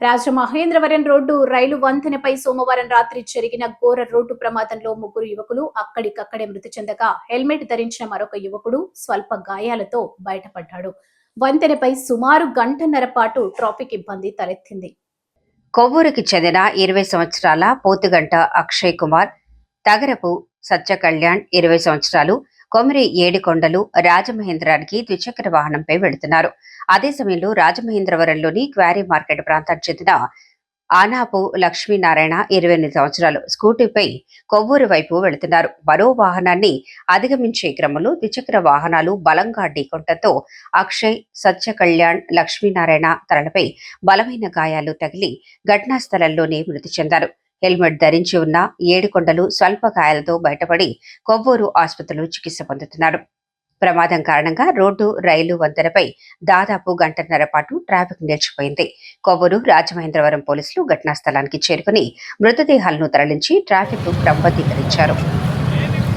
Rajamahendravaram road rail వంతెనపై సోమవారం రాత్రి జరిగిన ఘోర రోడ్డు ప్రమాదంలో ముగ్గురు యువకులు అక్కడికక్కడే మృతి చెందగా హెల్మెట్ ధరించిన మరొక యువకుడు స్వల్ప గాయాలతో బయటపడ్డాడు. వంతెనపై సుమారు గంటన్నర పాటు ట్రాఫిక్ ఇబ్బంది తలెత్తింది. కొవ్వూరుకి చెందిన ఇరవై సంవత్సరాల పోతుగంట అక్షయ్ కుమార్ తగరపు సత్య కళ్యాణ్ ఇరవై సంవత్సరాలు కొమరి ఏడికొండలు రాజమహేంద్రానికి ద్విచక్ర వాహనంపై వెళుతున్నారు. అదే సమయంలో రాజమహేంద్రవరంలోని క్వారీ మార్కెట్ ప్రాంతానికి చెందిన ఆనాపు లక్ష్మీనారాయణ ఇరవై ఎనిమిది సంవత్సరాలు స్కూటీపై కొవ్వూరు వైపు వెళుతున్నారు. మరో వాహనాన్ని అధిగమించే క్రమంలో ద్విచక్ర వాహనాలు బలంగా ఢీకొనడంతో అక్షయ్ సత్య కళ్యాణ్ లక్ష్మీనారాయణ తలపై బలమైన గాయాలు తగిలి ఘటనా స్థలంలోనే మృతి చెందారు. హెల్మెట్ ధరించి ఉన్న ఏడుకొండలు స్వల్ప గాయాలతో బయటపడి కొవ్వూరు ఆసుపత్రిలో చికిత్స పొందుతున్నారు. ప్రమాదం కారణంగా రోడ్డు రైలు వంతెనపై దాదాపు గంటన్నర పాటు ట్రాఫిక్ నిలిచిపోయింది. కొవ్వూరు రాజమహేంద్రవరం పోలీసులు ఘటనా స్థలానికి చేరుకుని మృతదేహాలను తరలించి ట్రాఫిక్ క్రమబద్ధీకరించారు.